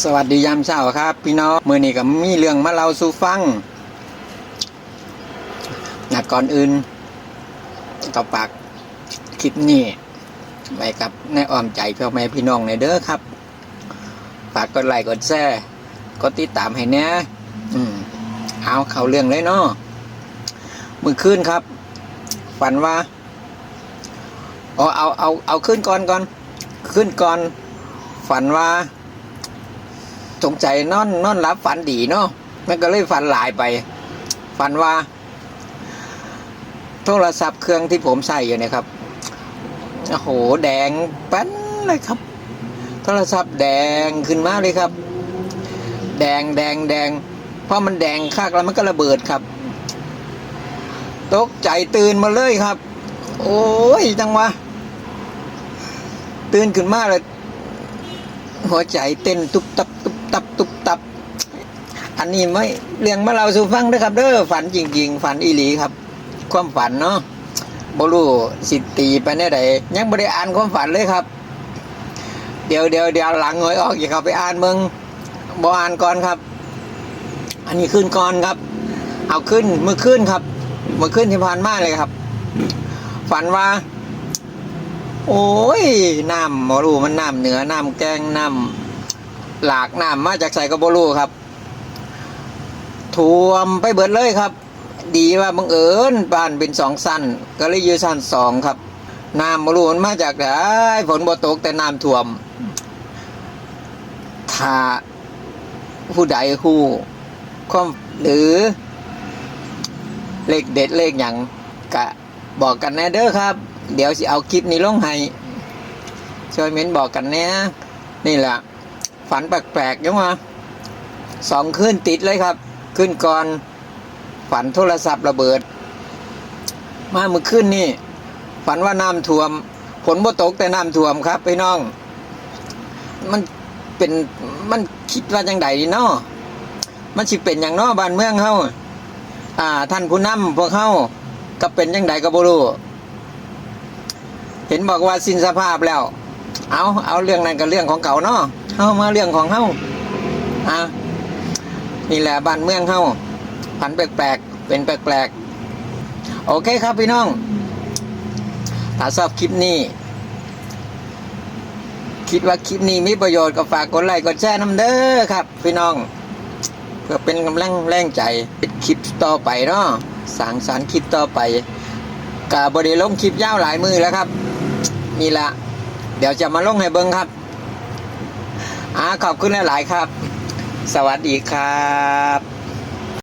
สวัสดียามเช้าครับ พี่น้องมือนี้ก็มีเรื่องมาเล่าสู่ฟังนะก่อนอื่นก็ปากคลิปนี้ไว้กับในอ้อมใจพ่อแม่พี่น้องในเด้อครับฝากกดไลค์กดแชร์กดติดตามให้แน่อืมเอาเข้าเรื่องเลยเนาะมือคืนครับ ฝันว่าอ๋อเอาเอาเอาขึ้นก่อนก่อน ขึ้นก่อน ฝันว่า สงใจนอนนอนรับฝันดีเนาะมันก็เลยฝันหลายไปฝันว่า โทรศัพท์เครื่องที่ผมใส่อยู่เนี่ยครับโอ้โหแดงแป้นเลยครับ โทรศัพท์แดงขึ้นมากเลยครับ แดงแดงแดงเพราะมันแดงคักแล้วมันก็ระเบิดครับ ตกใจตื่นมาเลยครับ โอ้ยจังวะตื่นขึ้นมาเลยหัวใจเต้นตุบตับ ตับตุบตับ อันนี้ไม่เรื่องมาเราสู่ฟังนะครับเด้อฝันจริง ๆ ฝันอีหลีครับ ความฝันเนาะบรูสิตีไปแน่ใดยังไม่ได้อ่านความฝันเลยครับ เดี๋ยวเดี๋ยวเดี๋ยวหลังหวยออกอย่าเข้าไปอ่านมึงบออ่านก่อนครับ อันนี้ขึ้นก่อนครับ เอาขึ้นเมื่อขึ้นครับเมื่อขึ้นที่ผ่านมาเลยครับ ฝันว่า โอ้ยน้ำบรูมันน้ำเหนือน้ำแกงน้ำ หลากน้ำมาจากใส่กระบรูครับท่วมไปเบิดเลยครับ ดีว่าบังเอิญบ้านเป็นสองสั้น ก็เลยยืสั้นสองครับน้ำบรูมันมาจากไหนฝนบ่ตกแต่น้ำท่วม ถ้าผู้ใดฮู้ความหรือ เลขเด็ดเลขอย่างกะบอกกันแน่เด้อครับ เดี๋ยวสิเอาคลิปนี้ลงให้ช่วยเม้นบอกกันแน่นี่แหละ ฝันแปลกๆยังวะสองคืนติดเลยครับ ขึ้นก่อนฝันโทรศัพท์ระเบิด มาเมื่อคืนนี่ ฝันว่าน้ำท่วมฝนบ่ตกแต่น้ำท่วมครับพี่น้อง มันเป็นมันคิดว่าจังไดเนาะมันสิเป็นอย่างนาะบ้านเมืองเฮาอ่า ท่านผู้นำพวกเฮาก็เป็นจังไดก็บ่รู้เห็นบอกว่าสิ้นสภาพแล้ว เอาเอาเรื่องนั้นกับเรื่องของเก่าเนาะเอามาเรื่องของเฮาอะนี่แหละบ้านเมืองเฮาผันแปลกๆเป็นแปลกๆโอเคครับพี่น้อง ถ้าชอบคลิปนี้ คิดว่าคลิปนี้มีประโยชน์ก็ฝากกดไลค์กดแชร์น้ำเด้อครับ พี่น้อง เพื่อเป็นกำลังแรงใจเป็นคลิปต่อไปเนาะสร้างสารคลิปต่อไปกาบริลงคลิปยาวหลายมือแล้วครับนี่ละ เดี๋ยวจะมาลงให้เบิ้งครับอ่าขอบคุณหลาย ๆ ครับ สวัสดีครับ